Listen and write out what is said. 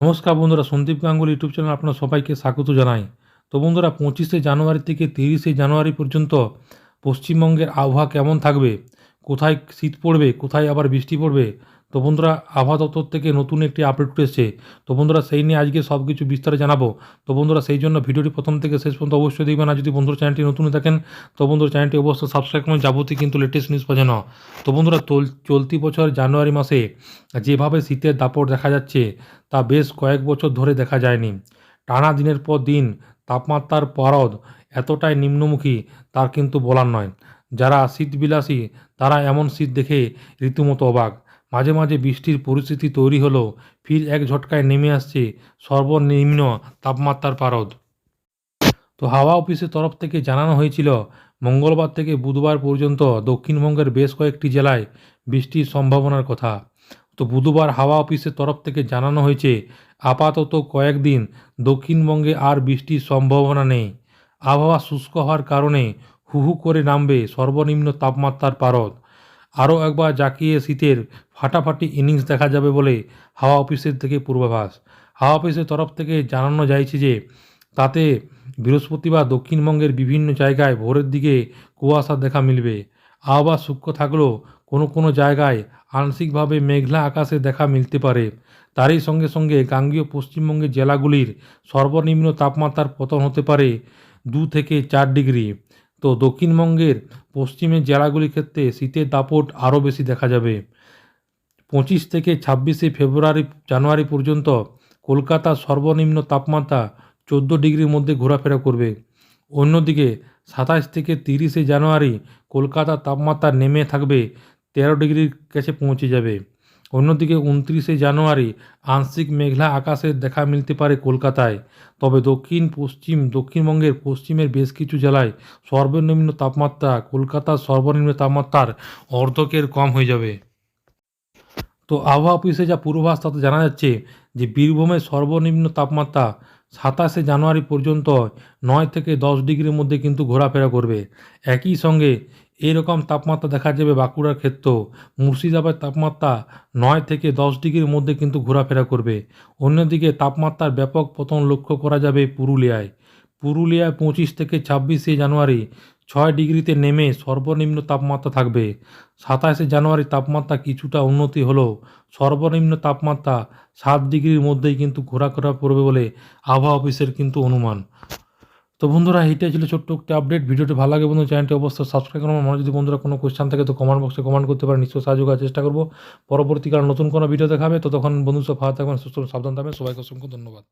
নমস্কার বন্ধুরা, Sandeep Ganguly YouTube channel আপনার সবাইকে স্বাগত জানাই। তো বন্ধুরা, পঁচিশে জানুয়ারি থেকে তিরিশে জানুয়ারি পর্যন্ত পশ্চিমবঙ্গের আবহাওয়া কেমন থাকবে? কোথায় শীত পড়বে, কোথায় আবার বৃষ্টি পড়বে? তো বন্ধুরা, আবহাওয়া দপ্তর থেকে নতুন একটি আপডেট এসেছে। তো বন্ধুরা, সেই নিয়ে আজকে সব কিছু বিস্তারে জানাব। তো বন্ধুরা, সেই জন্য ভিডিওটি প্রথম থেকে শেষ পর্যন্ত অবশ্যই দেখবেন। আর যদি বন্ধুরা চ্যানেলটি নতুন থাকেন, তো বন্ধুরা চ্যানেলটি অবশ্যই সাবস্ক্রাইব করুন। যাবতীয় কিন্তু লেটেস্ট নিউজ পাওয়া না তো বন্ধুরা চলতি বছর জানুয়ারি মাসে যেভাবে শীতের দাপট দেখা যাচ্ছে, তা বেশ কয়েক বছর ধরে দেখা যায়নি। টানা দিনের পর দিন, তাপমাত্রার পারদ এতটাই নিম্নমুখী, তার কিন্তু বলার নয়। যারা শীতবিলাসী, তারা এমন শীত দেখে রীতিমতো অবাক। মাঝে মাঝে বৃষ্টির পরিস্থিতি তৈরি হলেও ফির এক ঝটকায় নেমে আসছে সর্বনিম্ন তাপমাত্রার পারদ। তো হাওয়া অফিসের তরফ থেকে জানানো হয়েছিল, মঙ্গলবার থেকে বুধবার পর্যন্ত দক্ষিণবঙ্গের বেশ কয়েকটি জেলায় বৃষ্টির সম্ভাবনার কথা। তো বুধবার হাওয়া অফিসের তরফ থেকে জানানো হয়েছে, আপাতত কয়েকদিন দক্ষিণবঙ্গে আর বৃষ্টির সম্ভাবনা নেই। আবহাওয়া শুষ্ক হওয়ার কারণে হু হু করে নামবে সর্বনিম্ন তাপমাত্রার পারদ। আরও একবার জাকিয়ে শীতের ফাটাফাটি ইনিংস দেখা যাবে বলে হাওয়া অফিসের থেকে পূর্বাভাস। হাওয়া অফিসের তরফ থেকে জানানো যাইছে যে, তাতে বৃহস্পতিবার দক্ষিণবঙ্গের বিভিন্ন জায়গায় ভোরের দিকে কুয়াশা দেখা মিলবে। আবহাওয়া সূক্ষ্ম থাকলেও কোনো কোনো জায়গায় আংশিকভাবে মেঘলা আকাশে দেখা মিলতে পারে। তারই সঙ্গে সঙ্গে গাঙ্গীয় পশ্চিমবঙ্গের জেলাগুলির সর্বনিম্ন তাপমাত্রার পতন হতে পারে দু থেকে চার ডিগ্রি। তো দক্ষিণবঙ্গের পশ্চিমের জেলাগুলির ক্ষেত্রে শীতের দাপট আরও বেশি দেখা যাবে। পঁচিশ থেকে ছাব্বিশে ফেব্রুয়ারি, জানুয়ারি পর্যন্ত কলকাতার সর্বনিম্ন তাপমাত্রা চোদ্দ ডিগ্রির মধ্যে ঘোরাফেরা করবে। অন্যদিকে সাতাশ থেকে তিরিশে জানুয়ারি কলকাতার তাপমাত্রা নেমে থাকবে তেরো ডিগ্রির কাছে পৌঁছে যাবে। অন্যদিকে উনত্রিশে জানুয়ারি আংশিক মেঘলা আকাশের দেখা মিলতে পারে কলকাতায়। তবে দক্ষিণ, পশ্চিম, দক্ষিণবঙ্গের পশ্চিমের বেশ কিছু জেলায় সর্বনিম্ন তাপমাত্রা কলকাতার সর্বনিম্ন তাপমাত্রার অর্ধকের কম হয়ে যাবে। তো আবহাওয়া অফিসে যা পূর্বাভাস তাতে জানা যাচ্ছে যে বীরভূমের সর্বনিম্ন তাপমাত্রা সাতাশে জানুয়ারি পর্যন্ত নয় থেকে দশ ডিগ্রির মধ্যে কিন্তু ঘোরাফেরা করবে। একই সঙ্গে এরকম তাপমাত্রা দেখা যাবে বাঁকুড়ার ক্ষেত্রেও। মুর্শিদাবাদ তাপমাত্রা নয় থেকে দশ ডিগ্রির মধ্যে কিন্তু ঘোরাফেরা করবে। অন্যদিকে তাপমাত্রার ব্যাপক পতন লক্ষ্য করা যাবে পুরুলিয়ায়। পুরুলিয়ায় পঁচিশ থেকে ছাব্বিশে জানুয়ারি ছয় ডিগ্রিতে নেমে সর্বনিম্ন তাপমাত্রা থাকবে। সাতাশে জানুয়ারি তাপমাত্রা কিছুটা উন্নতি হলেও সর্বনিম্ন তাপমাত্রা সাত ডিগ্রির মধ্যেই কিন্তু ঘোরাফেরা পড়বে বলে আবহাওয়া অফিসের কিন্তু অনুমান। তো বন্ধুরা, এইটাই ছিল ছোট্ট একটি আপডেট ভিডিওটি ভালো লাগে বন্ধু, চ্যানেলটি অবশ্যই সাবস্ক্রাইব করুন। মনে যদি বন্ধুরা কোনো কোয়েশ্চান থাকে তো কমেন্ট বক্সে কমেন্ট করতে পারেন। নিশ্চয়ই সাহায্য করার চেষ্টা করব। পরবর্তীকালে নতুন কোনো ভিডিও দেখাবে। তো তখন বন্ধু সব ভালো থাকবেন, সুস্থ সাবধান থাকবেন। সবাইকে অসংখ্য ধন্যবাদ।